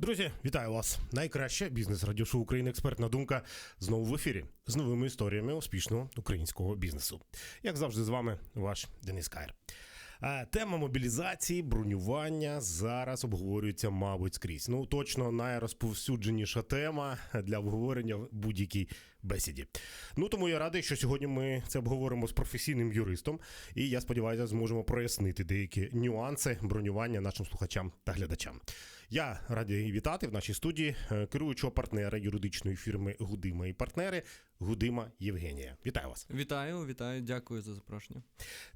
Друзі, вітаю вас! Найкраще бізнес радіошоу України Експертна думка знову в ефірі з новими історіями успішного українського бізнесу. Як завжди, з вами ваш Денис Кайр. Тема мобілізації, бронювання зараз обговорюється, мабуть, скрізь. Ну точно найрозповсюдженіша тема для обговорення в будь-якій бесіді. Ну тому я радий, що сьогодні ми це обговоримо з професійним юристом, і я сподіваюся, зможемо прояснити деякі нюанси бронювання нашим слухачам та глядачам. Я радий вітати в нашій студії е, керуючого партнера юридичної фірми Гудима і партнери Гудима Євгенія. Вітаю вас. Вітаю, вітаю, дякую за запрошення.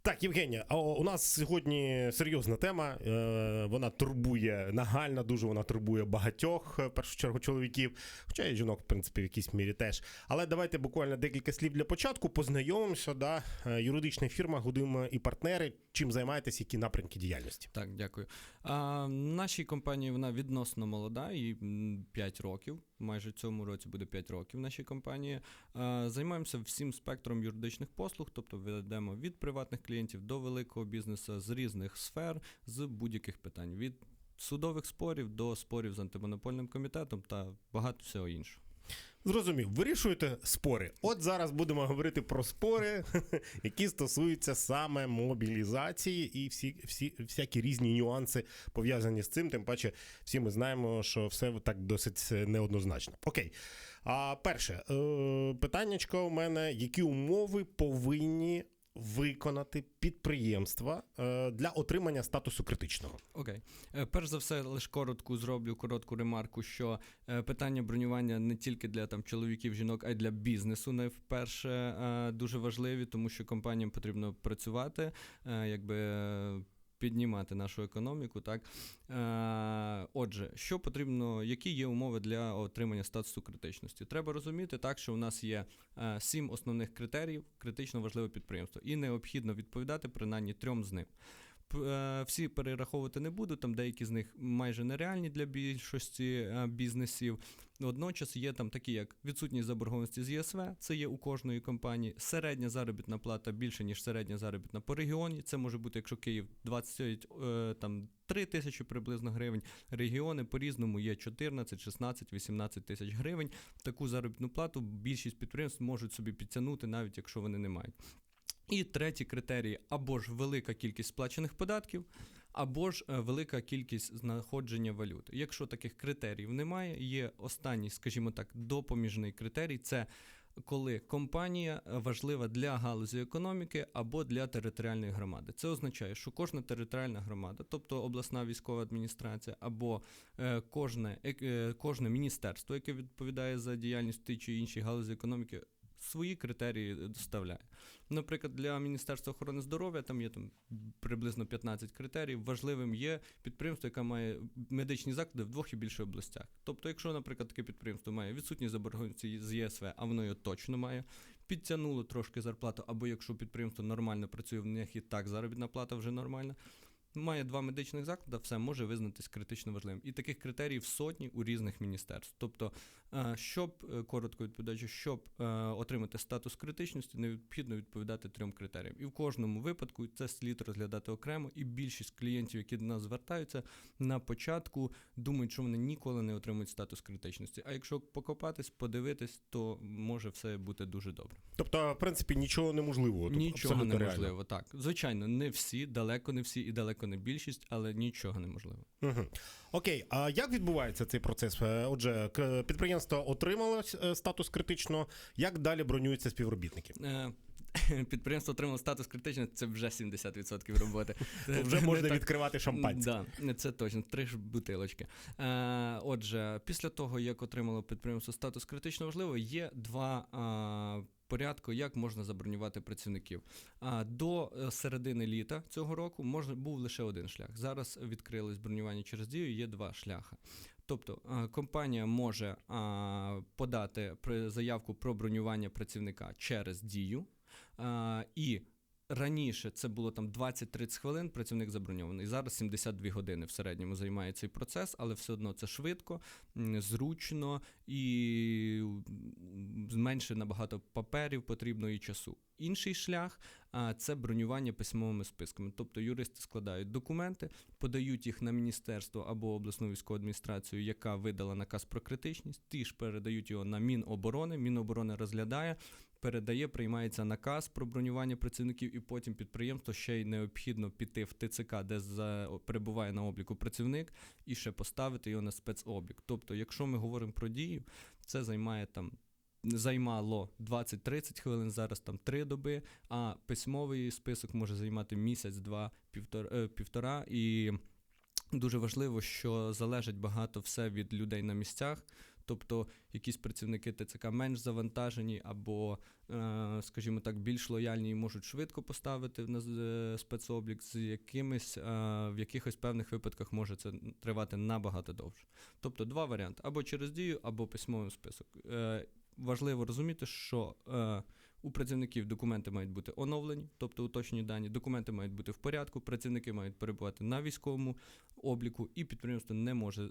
Так, Євгенія, а у нас сьогодні серйозна тема. Е, Вона турбує нагальна, дуже вона турбує багатьох, е, в першу чергу, чоловіків, хоча і жінок, в принципі, в якійсь мірі теж. Але давайте буквально декілька слів для початку. Познайомимося. Да? Е, Юридична фірма Гудима і партнери. Чим займаєтесь, які напрямки діяльності? Так, дякую. А, нашій компанії вона відносно молода, їй 5 років. Майже цьому році буде 5 років нашій компанії. Займаємося всім спектром юридичних послуг, тобто ведемо від приватних клієнтів до великого бізнесу з різних сфер, з будь-яких питань. Від судових спорів до спорів з антимонопольним комітетом та багато всього іншого. Зрозумів, вирішуєте спори. От зараз будемо говорити про спори, які стосуються саме мобілізації і всі, всі всякі різні нюанси пов'язані з цим. Тим паче, всі ми знаємо, що все так досить неоднозначно. Окей. А перше питання: питаннячко у мене: які умови повинні виконати підприємства е, для отримання статусу критичного? Окей, Е, перш за все, лише коротку зроблю коротку ремарку, що е, питання бронювання не тільки для там чоловіків, жінок, а й для бізнесу не вперше дуже важливі, тому що компаніям потрібно працювати, якби. Піднімати нашу економіку, так е, отже, що потрібно, які є умови для отримання статусу критичності? Треба розуміти так, що у нас є е, сім основних критеріїв критично важливе підприємство, і необхідно відповідати принаймні трьом з них. Е, Всі перераховувати не буду, там деякі з них майже нереальні для більшості е, бізнесів. Водночас є там такі, як відсутність заборгованості з ЄСВ, це є у кожної компанії, середня заробітна плата більше, ніж середня заробітна по регіоні. Це може бути, якщо Київ 20 е, там 3 тисячі приблизно гривень. Регіони по-різному є 14, 16, 18 тисяч гривень. Таку заробітну плату більшість підприємств можуть собі підтягнути, навіть якщо вони не мають. І третій критерій або ж велика кількість сплачених податків, або ж е, велика кількість знаходження валюти. Якщо таких критеріїв немає, є останній, скажімо так, допоміжний критерій це коли компанія е, важлива для галузі економіки або для територіальної громади. Це означає, що кожна територіальна громада, тобто обласна військова адміністрація, або е, кожне, кожне міністерство, яке відповідає за діяльність в тій чи іншій галузі економіки, свої критерії доставляє. Наприклад, для Міністерства охорони здоров'я там є там приблизно 15 критеріїв. Важливим є підприємство, яке має медичні заклади в двох і більше областях. Тобто, якщо, наприклад, таке підприємство має відсутність заборгованості з ЄСВ, а воно його точно має, підтягнуло трошки зарплату, або якщо підприємство нормально працює, в них і так заробітна плата вже нормальна. Має два медичних заклади, все може визнатись критично важливим. І таких критеріїв сотні у різних міністерств. Тобто, е, щоб е, коротко відповідаючи, щоб е, отримати статус критичності, необхідно відповідати трьом критеріям. І в кожному випадку це слід розглядати окремо. І більшість клієнтів, які до нас звертаються, на початку думають, що вони ніколи не отримують статус критичності. А якщо покопатись, подивитись, то може все бути дуже добре. Тобто, в принципі, нічого неможливого. Тут Нічого неможливо, реально. так. Звичайно, не всі, далеко не всі і далеко не більшість, але нічого неможливо. Угу. Окей, а як відбувається цей процес? Е, Отже, підприємство отримало е, статус критичного. Як далі бронюються співробітники? Е, Підприємство отримало статус критичний, це вже 70% роботи. Вже можна відкривати шампанське. Це точно, три ж бутилочки. Отже, після того, як отримало підприємство статус критично важливо, є два. Порядку, як можна забронювати працівників. А до е, середини літа цього року можна був лише один шлях. Зараз відкрилось бронювання через дію. Є два шляхи. Тобто компанія може подати заявку про бронювання працівника через дію. І Раніше це було там 20-30 хвилин, працівник заброньований. Зараз 72 години в середньому займає цей процес, але все одно це швидко, зручно і менше набагато паперів потрібно і часу. Інший шлях це бронювання письмовими списками. Тобто юристи складають документи, подають їх на міністерство або обласну військову адміністрацію, яка видала наказ про критичність. Ті ж передають його на Міноборони. Міноборони розглядає, передає, приймається наказ про бронювання працівників, і потім підприємство ще й необхідно піти в ТЦК, де перебуває на обліку працівник, і ще поставити його на спецоблік. Тобто, якщо ми говоримо про дію, це займає там. Займало 20-30 хвилин, зараз там 3 доби, а письмовий список може займати місяць, два, півтора, е, півтора. І дуже важливо, що залежить багато все від людей на місцях. Тобто якісь працівники ТЦК менш завантажені, або, е, скажімо так, більш лояльні і можуть швидко поставити на е, спецоблік, з якимись, е, в якихось певних випадках може це тривати набагато довше. Тобто два варіанти: або через дію, або письмовий список. Важливо розуміти, що у працівників документи мають бути оновлені, тобто уточнені дані, документи мають бути в порядку, працівники мають перебувати на військовому обліку, і підприємство не може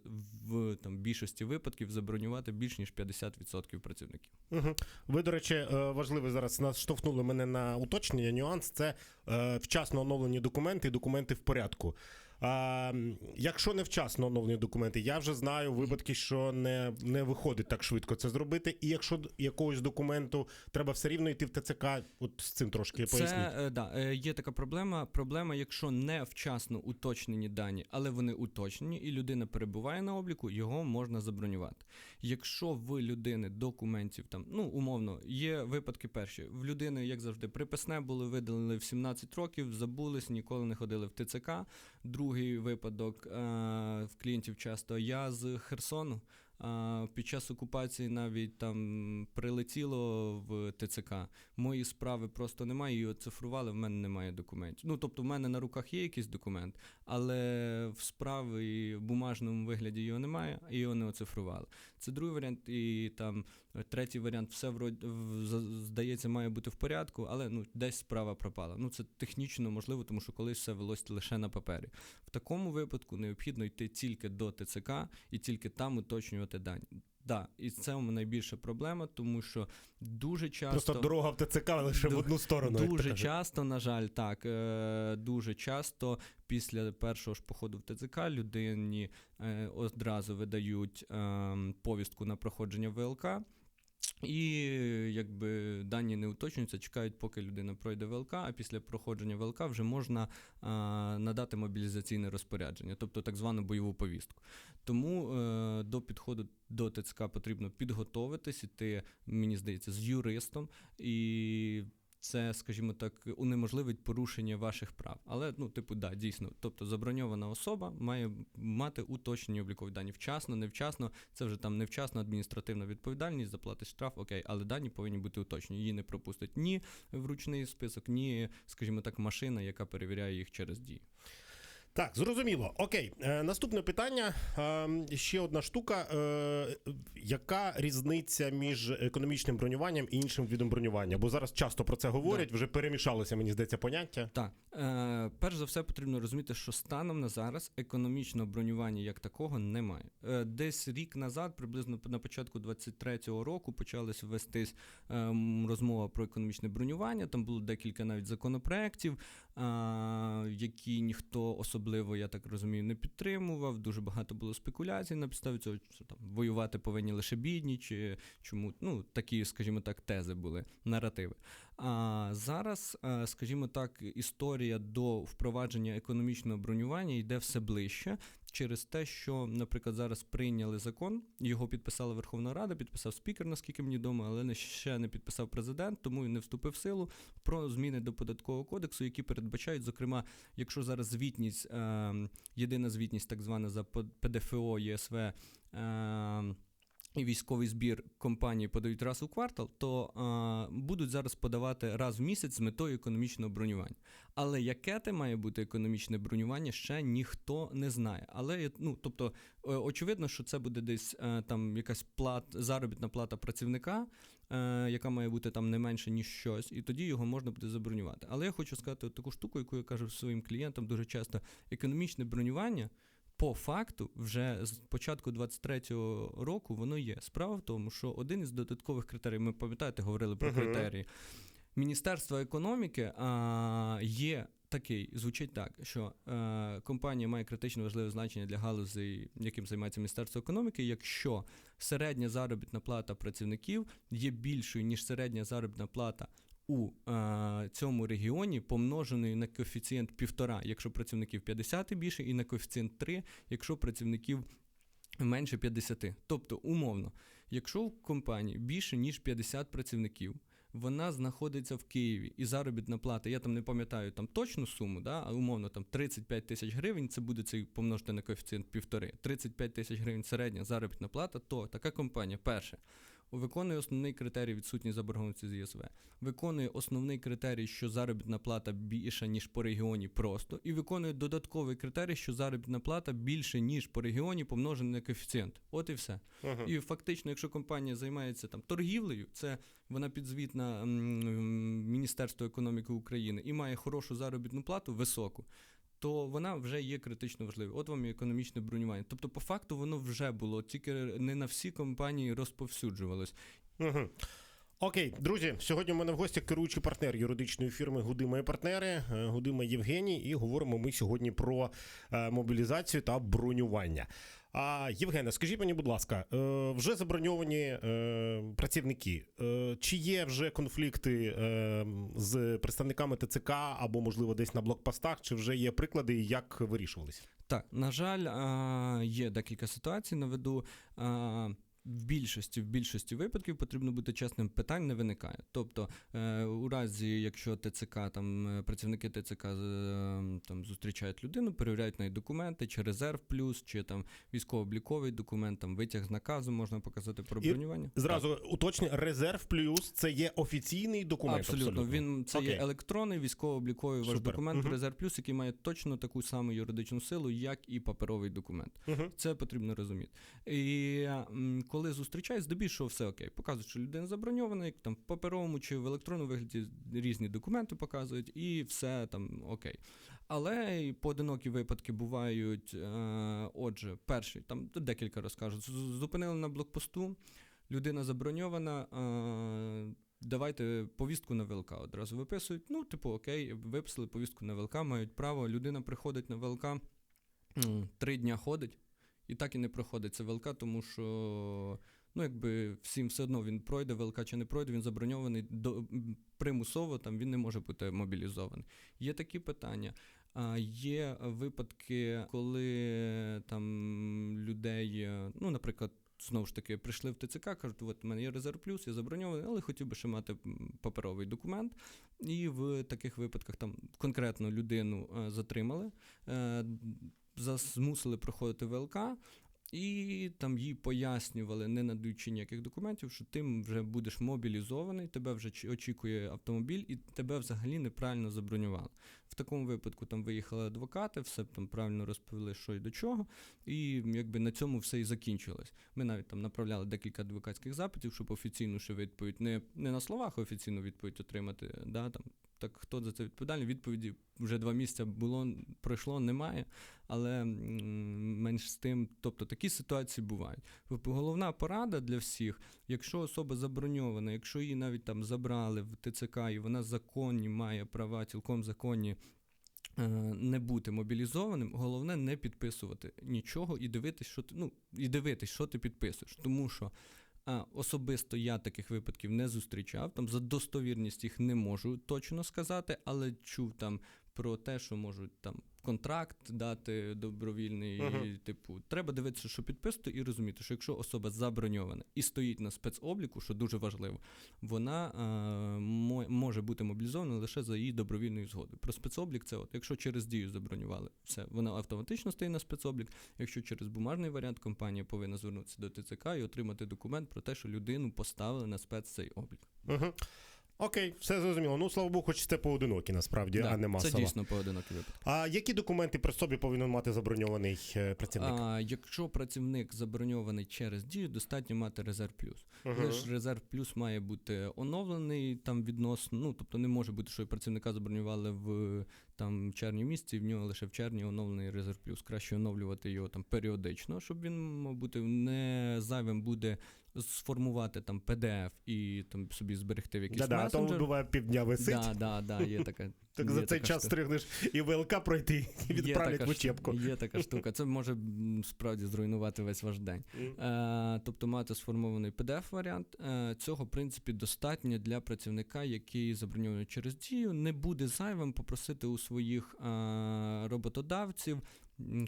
в там, більшості випадків забронювати більш ніж 50% працівників. Угу. Ви, до речі, е, важливо зараз наштовхнули мене на уточнення. Нюанс це е, вчасно оновлені документи і документи в порядку. А, якщо не вчасно оновлені документи, я вже знаю випадки, що не, не виходить так швидко це зробити. І якщо якогось документу треба все рівно йти в ТЦК, от з цим трошки поясніть. Це е, да, е, є така проблема. Проблема, якщо не вчасно уточнені дані, але вони уточнені, і людина перебуває на обліку, його можна забронювати. Якщо в людини документів там, ну умовно, є випадки перші. В людини, як завжди, приписне було видалили в 17 років, забулись, ніколи не ходили в ТЦК. Другий випадок е, в клієнтів часто я з Херсону. Під час окупації навіть там прилетіло в ТЦК. Мої справи просто немає, її оцифрували, в мене немає документів. Ну, тобто, в мене на руках є якийсь документ, але в справи і в бумажному вигляді його немає, і його не оцифрували. Це другий варіант, і там е, третій варіант, все вроді здається, має бути в порядку, але ну десь справа пропала. Ну це технічно можливо, тому що колись все велось лише на папері. В такому випадку необхідно йти тільки до ТЦК і тільки там уточнювати дані. Да, і це у мене найбільша проблема, тому що дуже часто Просто дорога в ТЦК лише в одну сторону. Дуже часто, на жаль, так. Е, дуже часто після першого ж походу в ТЦК людині е, одразу видають е, повістку на проходження ВЛК. І якби дані не уточнюються, чекають, поки людина пройде ВЛК, а після проходження ВЛК вже можна а, надати мобілізаційне розпорядження, тобто так звану бойову повістку. Тому е, до підходу до ТЦК потрібно підготовитись, іти, мені здається, з юристом і. Це, скажімо так, унеможливить порушення ваших прав. Але, ну, типу, да, дійсно. Тобто заброньована особа має мати уточнені облікові дані. Вчасно, невчасно, це вже там невчасно адміністративна відповідальність, заплатить штраф, окей, але дані повинні бути уточнені. Її не пропустить ні вручний список, ні, скажімо так, машина, яка перевіряє їх через дії. Так, зрозуміло. Окей, е, наступне питання. Е, ще одна штука. Е, яка різниця між економічним бронюванням і іншим видом бронювання? Бо зараз часто про це говорять, вже перемішалося, мені здається, поняття. Так, е, перш за все потрібно розуміти, що станом на зараз економічного бронювання як такого немає. Е, десь рік назад, приблизно на початку 23-го року, почалась вестись е, розмова про економічне бронювання. Там було декілька навіть законопроєктів, е, які ніхто особливо, я так розумію, не підтримував. Дуже багато було спекуляцій на підставі цього, що там воювати повинні лише бідні, чи чому ну такі, скажімо так, тези були, наративи. А зараз, е, скажімо так, історія до впровадження економічного бронювання йде все ближче через те, що, наприклад, зараз прийняли закон, його підписала Верховна Рада, підписав спікер, наскільки мені відомо, але ще не підписав президент, тому і не вступив в силу про зміни до податкового кодексу, які передбачають, зокрема, якщо зараз звітність, е, єдина звітність, так звана за ПДФО ЄСВ. І військовий збір компанії подають раз у квартал, то а, будуть зараз подавати раз в місяць з метою економічного бронювання. Але яке це має бути економічне бронювання, ще ніхто не знає. Але ну, тобто, е, очевидно, що це буде десь е, там якась плат, заробітна плата працівника, е, яка має бути там не менше, ніж щось, і тоді його можна буде забронювати. Але я хочу сказати от таку штуку, яку я кажу своїм клієнтам дуже часто: економічне бронювання. По факту, вже з початку 23-го року воно є. Справа в тому, що один із додаткових критеріїв, ми пам'ятаєте, говорили про Мгм. критерії. Міністерства економіки а, є такий, звучить так, що е, компанія має критично важливе значення для галузей, яким займається Міністерство економіки, якщо середня заробітна плата працівників є більшою, ніж середня заробітна плата у е, цьому регіоні, помноженою на коефіцієнт півтора, якщо працівників 50 і більше, і на коефіцієнт 3, якщо працівників менше 50. Тобто, умовно, якщо в компанії більше ніж 50 працівників, вона знаходиться в Києві, і заробітна плата, я там не пам'ятаю там точну суму, да, а умовно там 35 тисяч гривень, це буде цей помножити на коефіцієнт півтори. 35 тисяч гривень середня заробітна плата, то така компанія, перше, виконує основний критерій відсутність заборгованості з ЄСВ, виконує основний критерій, що заробітна плата більша, ніж по регіоні просто, і виконує додатковий критерій, що заробітна плата більше, ніж по регіоні, помножений на коефіцієнт. От і все. Мгм. І фактично, якщо компанія займається там торгівлею, це вона підзвітна м, Міністерству економіки України і має хорошу заробітну плату, високу. То вона вже є критично важливою. От вам і економічне бронювання. Тобто, по факту, воно вже було, тільки не на всі компанії розповсюджувалось. Угу. Окей, друзі, сьогодні у мене в гостях керуючий партнер юридичної фірми Гудима і партнери е, Гудима Євгеній. І говоримо ми сьогодні про е, мобілізацію та бронювання. А Євгене, скажіть мені, будь ласка, е, вже заброньовані е, працівники. Е, Чи є вже конфлікти з представниками ТЦК або, можливо, десь на блокпостах, чи вже є приклади, як вирішувалися? Так, на жаль, є декілька ситуацій наведу. В більшості, в більшості випадків потрібно бути чесним, питань не виникає. Тобто, е, у разі, якщо ТЦК, там е, працівники ТЦК е, там зустрічають людину, перевіряють неї документи, чи резерв плюс, чи там військово-обліковий документ, там витяг з наказу можна показати про І бронювання. Зразу уточнюю, резерв плюс це є офіційний документ. Абсолютно. Він це є електронний військово-обліковий ваш документ Мгм. Резерв Плюс, який має точно таку саму юридичну силу, як і паперовий документ. Угу. Це потрібно розуміти. І коли зустрічають, здебільшого все окей. Показують, що людина заброньована, як там в паперовому чи в електронному вигляді різні документи показують, і все там окей. Але поодинокі випадки бувають. Е, отже, перший, там декілька розкажу. Зупинили на блокпосту, людина заброньована. Е, Давайте повістку на ВЛК одразу виписують. Ну, типу, окей, виписали повістку на ВЛК, мають право. Людина приходить на ВЛК, три дня ходить, і так і не проходить це ВЛК, тому що ну, якби всім все одно він пройде ВЛК чи не пройде, він заброньований до, примусово, там він не може бути мобілізований. Є такі питання. А є випадки, коли там людей, е, ну, наприклад, знову ж таки, прийшли в ТЦК, кажуть, от у мене є резерв плюс, я заброньований, але хотів би ще мати паперовий документ. І в таких випадках там конкретно людину е, затримали, змусили проходити ВЛК. І там їй пояснювали, не надаючи ніяких документів, що ти вже будеш мобілізований, тебе вже очікує автомобіль, і тебе взагалі неправильно забронювали. В такому випадку там виїхали адвокати, все там правильно розповіли, що і до чого, і якби на цьому все і закінчилось. Ми навіть там направляли декілька адвокатських запитів, щоб офіційну ще відповідь не, не на словах а офіційну відповідь отримати. Да, там, так хто за це відповідальний? Відповіді вже два місяці було, пройшло, немає. Але менш з тим, тобто такі ситуації бувають. Головна порада для всіх, якщо особа заброньована, якщо її навіть там забрали в ТЦК і вона законні має права, цілком законні. Е, Не бути мобілізованим, головне не підписувати нічого і дивитись, що ти ну і дивитись, що ти підписуєш. Тому що а, особисто я таких випадків не зустрічав. Там за достовірність їх не можу точно сказати, але чув там про те, що можуть там контракт дати добровільний. І, типу, треба дивитися, що підписувати, і розуміти, що якщо особа заброньована і стоїть на спецобліку, що дуже важливо, вона е, може бути мобілізована лише за її добровільною згодою. Про спецоблік це от, якщо через дію забронювали, все, вона автоматично стає на спецоблік. Якщо через бумажний варіант, компанія повинна звернутися до ТЦК і отримати документ про те, що людину поставили на спец цей облік. Угу. Окей, все зрозуміло. Ну, слава Богу, хоч це поодинокі, насправді, а не це дійсно поодинокі випадки. А які документи при собі повинен мати заброньований е, працівник? А, якщо працівник заброньований через дію, достатньо мати резерв плюс. Ж резерв плюс має бути оновлений там відносно. Ну тобто не може бути, що працівника забронювали в там червні місяці, і в нього лише в червні оновлений резерв плюс. Краще оновлювати його там періодично, щоб він мав бути не зайвим буде сформувати там PDF і там собі зберегти в якийсь Да-да, а то буває півдня висить. Да, да, да, є така. Так є за цей час встигнеш і ВЛК пройти, і відправлять в учебку. Є така штука. Це може справді зруйнувати весь ваш день. Е, тобто мати сформований PDF-варіант. Е, цього, в принципі, достатньо для працівника, який заброньований через дію. Не буде зайвим попросити у своїх е, роботодавців.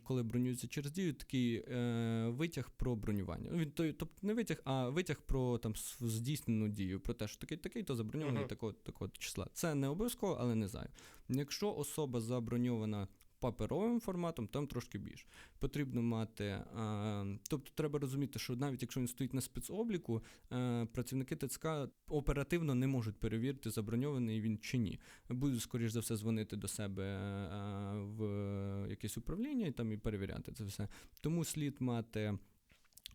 Коли бронюється через дію, такий е, витяг про бронювання. Ну, Він тобто не витяг, а витяг про там здійснену дію, про те, що такий такий, то заброньований Мгм. такого, такого числа. Це не обов'язково, але не зайве. Якщо особа заброньована паперовим форматом, там трошки більше. Потрібно мати. А, тобто треба розуміти, що навіть якщо він стоїть на спецобліку, е, працівники ТЦК оперативно не можуть перевірити, заброньований він чи ні. Будуть, скоріш за все, дзвонити до себе е, в якесь управління і там і перевіряти це все. Тому слід мати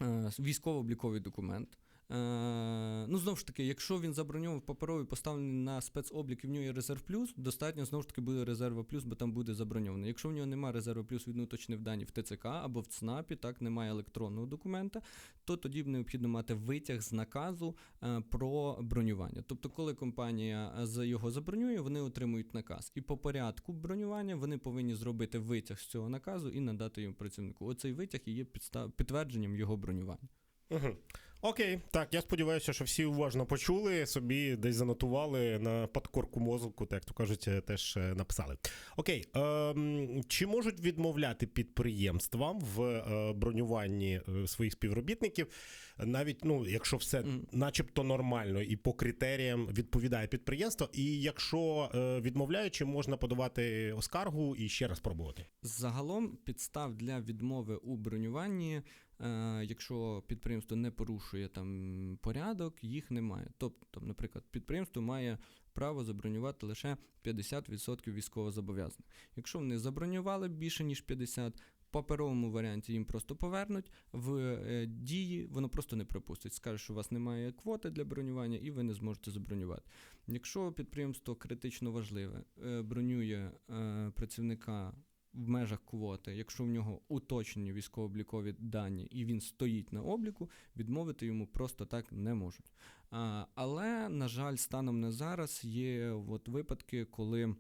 е, військово-обліковий документ. Е, ну, знову ж таки, якщо він заброньовав паперовий, поставлений на спецоблік і в нього є резерв плюс, достатньо знову ж таки буде резерва плюс, бо там буде заброньований. Якщо в нього немає резерва плюс, він уточнив дані в ТЦК або в ЦНАПі, так немає електронного документа, то тоді необхідно мати витяг з наказу е, про бронювання. Тобто, коли компанія е, його забронює, вони отримують наказ. І по порядку бронювання вони повинні зробити витяг з цього наказу і надати йому працівнику. Оцей витяг і є підстав підтвердженням його бронювання. Угу. Окей, так, я сподіваюся, що всі уважно почули, собі десь занотували на подкорку мозку, так то кажуть, е, теж е, написали. Окей, ем, чи можуть відмовляти підприємствам в е, бронюванні е, своїх співробітників, навіть ну, якщо все начебто нормально і по критеріям відповідає підприємство, і якщо е, відмовляють, чи можна подавати оскаргу і ще раз пробувати? Загалом підстав для відмови у бронюванні, е, якщо підприємство не порушує там порядок, їх немає. Тобто, наприклад, підприємство має право забронювати лише 50% військовозобов'язаних. Якщо вони забронювали більше ніж 50%, в паперовому варіанті їм просто повернуть, в е, дії воно просто не пропустить. Скаже, що у вас немає квоти для бронювання, і ви не зможете забронювати. Якщо підприємство критично важливе, е, бронює е, працівника в межах квоти, якщо в нього уточнені військово-облікові дані і він стоїть на обліку, відмовити йому просто так не можуть. А, але, на жаль, станом на зараз є от випадки, коли.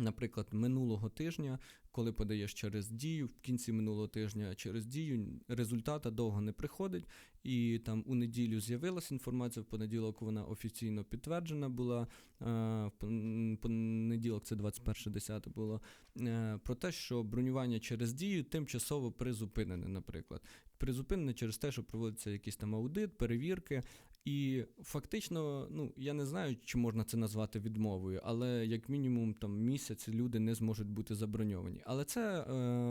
Наприклад, минулого тижня, коли подаєш через дію, в кінці минулого тижня через дію результата довго не приходить, і там у неділю з'явилася інформація, в понеділок вона офіційно підтверджена була. е, В понеділок, це 21.10 було, е, про те, що бронювання через дію тимчасово призупинене, наприклад. Призупинене через те, що проводиться якийсь там аудит, перевірки. І фактично, ну я не знаю, чи можна це назвати відмовою, але як мінімум там місяць люди не зможуть бути заброньовані. Але це е,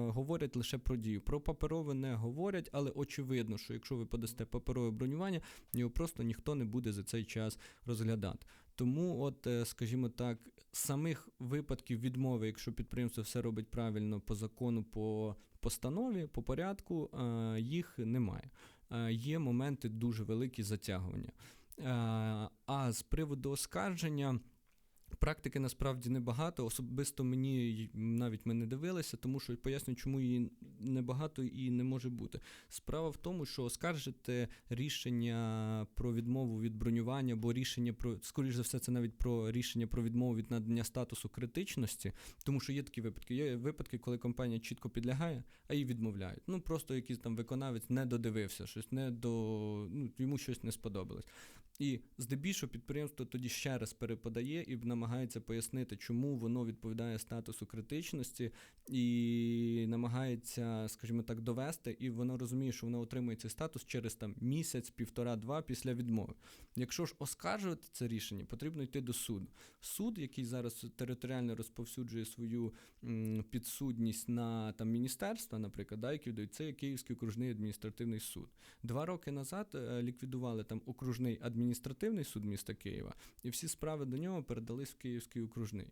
говорять лише про дію. Про паперове не говорять, але очевидно, що якщо ви подасте паперове бронювання, його просто ніхто не буде за цей час розглядати. Тому, от, е, скажімо так, самих випадків відмови, якщо підприємство все робить правильно по закону, по постанові, по порядку, е, їх немає. Е, Є моменти дуже великі затягування. Е, А з приводу оскарження. Практики насправді небагато. Особисто мені навіть ми не дивилися, тому що поясню, чому її небагато і не може бути. Справа в тому, що оскаржити рішення про відмову від бронювання, або рішення про скоріш за все, це навіть про рішення про відмову від надання статусу критичності, тому що є такі випадки. Є випадки, коли компанія чітко підлягає, а її відмовляють. Ну просто якийсь там виконавець не додивився, щось не до ну йому щось не сподобалось. І здебільшого підприємство тоді ще раз переподає і намагається пояснити, чому воно відповідає статусу критичності, і намагається, скажімо так, довести, і воно розуміє, що воно отримує цей статус через там місяць, півтора-два після відмови. Якщо ж оскаржувати це рішення, потрібно йти до суду. Суд, який зараз територіально розповсюджує свою підсудність на там міністерства, наприклад, да, які дають, це Київський окружний адміністративний суд. Два роки назад е, ліквідували там окружний адміністративний суд міста Києва, і всі справи до нього передались в Київський окружний.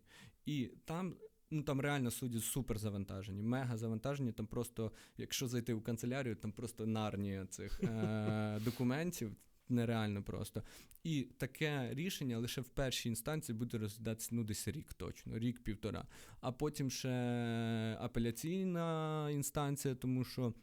І там. Ну там реально судді супер завантажені, мега завантажені. Там просто, якщо зайти в канцелярію, там просто нарнія цих е- документів. Нереально просто. І таке рішення лише в першій інстанції буде розглядатися ну, десь рік точно, рік-півтора. А потім ще апеляційна інстанція, тому що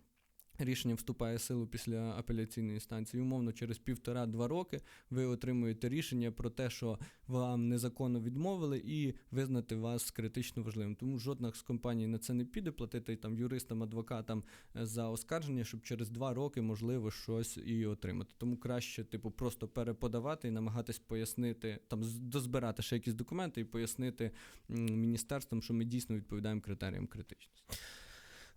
рішення вступає в силу після апеляційної інстанції. Умовно, через півтора-два роки ви отримуєте рішення про те, що вам незаконно відмовили, і визнати вас критично важливим. Тому жодна з компаній на це не піде платити там юристам, адвокатам е, за оскарження, щоб через два роки можливо щось і отримати. Тому краще, типу, просто переподавати і намагатись пояснити, там дозбирати ще якісь документи і пояснити міністерствам, що ми дійсно відповідаємо критеріям критичності.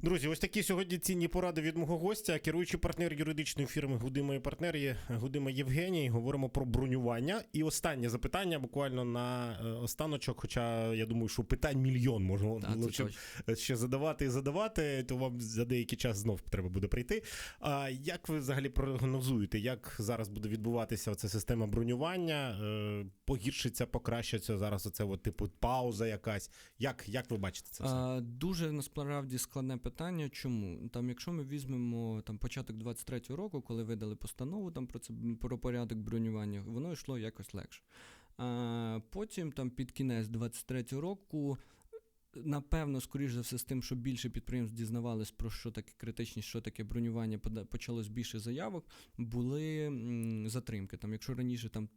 Друзі, ось такі сьогодні цінні поради від мого гостя, керуючий партнер юридичної фірми Гудима і партнер є Гудима Євгеній. Говоримо про бронювання. І останнє запитання буквально на е, останочок. Хоча я думаю, що питань мільйон можна Так, було ще, ще задавати і задавати, то вам за деякий час знов треба буде прийти. А як ви взагалі прогнозуєте, як зараз буде відбуватися ця система бронювання? Е, Погіршиться, покращиться зараз. Оце от, типу пауза якась. Як, як ви бачите це все? Дуже насправді складне питання. Чому? Там, якщо ми візьмемо там початок 23-го року, коли видали постанову там про це про порядок бронювання, воно йшло якось легше. А, потім, там під кінець 23-го року. Напевно, скоріш за все, з тим, що більше підприємств дізнавались про що таке критичність, що таке бронювання, почалось більше заявок, були затримки. Там, якщо раніше там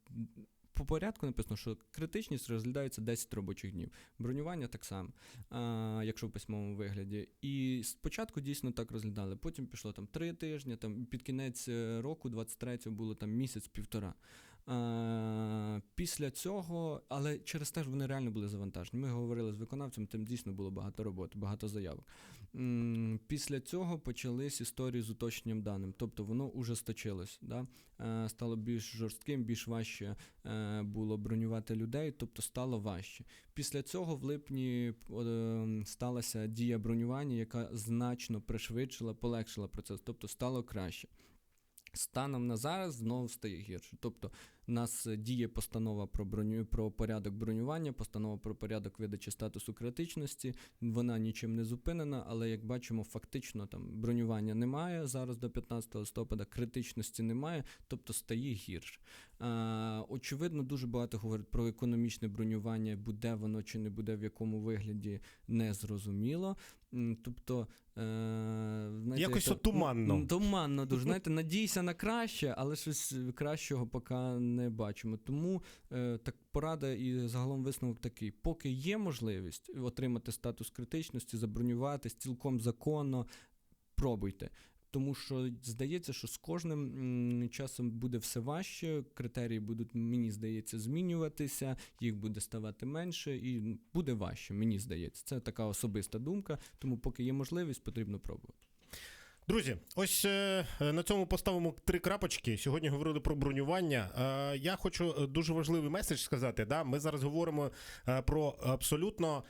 по порядку написано, що критичність розглядається 10 робочих днів. Бронювання так само, а, якщо в письмовому вигляді. І спочатку дійсно так розглядали. Потім пішло там три тижні, там під кінець е, року, 23-го, було там місяць-півтора. А, після цього, але через те ж вони реально були завантажені. Ми говорили з виконавцем, там дійсно було багато роботи, багато заявок. Після цього почались історії з уточненням даним, тобто воно ужесточилось, да? е, стало більш жорстким, більш важче е, було бронювати людей, тобто стало важче. Після цього в липні е, сталася дія бронювання, яка значно пришвидшила, полегшила процес, тобто стало краще. Станом на зараз знову стає гірше. Тобто, у нас е, діє постанова про броню про порядок бронювання, постанова про порядок видачі статусу критичності. Вона нічим не зупинена, але як бачимо, фактично там бронювання немає зараз до 15 листопада, критичності немає, тобто стає гірше. А, очевидно, дуже багато говорять про економічне бронювання, буде воно чи не буде, в якому вигляді не зрозуміло. Тобто, е, знаєте, Якось то, туманно. Туманно дуже. Знаєте, надійся на краще, але щось кращого поки не бачимо. Тому е, так порада і загалом висновок такий: поки є можливість отримати статус критичності, забронюватись цілком законно, пробуйте. Тому що здається, що з кожним часом буде все важче, критерії будуть, мені здається, змінюватися, їх буде ставати менше, і буде важче, мені здається. Це така особиста думка. Тому, поки є можливість, потрібно пробувати. Друзі, ось е, на цьому поставимо три крапочки. Сьогодні говорили про бронювання. Е, я хочу е, дуже важливий меседж сказати. Да? Ми зараз говоримо про абсолютно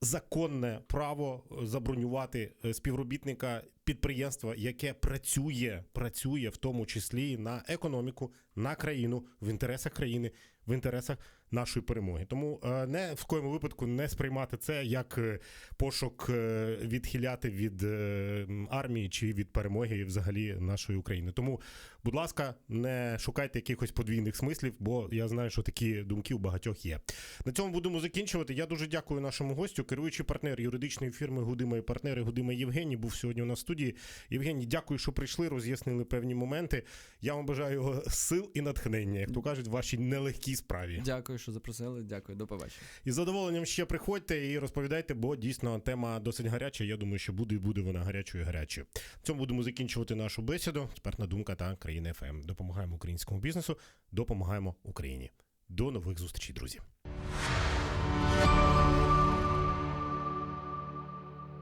законне право забронювати е, співробітника підприємства, яке працює, працює в тому числі на економіку, на країну, в інтересах країни, в інтересах нашої перемоги. Тому е, не в коєму випадку не сприймати це як е, пошук е, відхиляти від армії чи від перемоги взагалі нашої України. Тому, будь ласка, не шукайте якихось подвійних смислів, бо я знаю, що такі думки у багатьох є. На цьому будемо закінчувати. Я дуже дякую нашому гостю, керуючий партнер юридичної фірми Гудима і партнери Гудима Євгеній був сьогодні у нас в студії. Євгеній, дякую, що прийшли, роз'яснили певні моменти. Я вам бажаю сил і натхнення, як то кажуть, в вашій нелегкій справі. Дякую, що запросили. Дякую, до побачення. І з задоволенням ще приходьте і розповідайте, бо дійсно тема досить гаряча. Я думаю, що буде і буде вона гарячою і гарячою. В цьому будемо закінчувати нашу бесіду. Експертна думка та країна ФМ. Допомагаємо українському бізнесу, допомагаємо Україні. До нових зустрічей, друзі.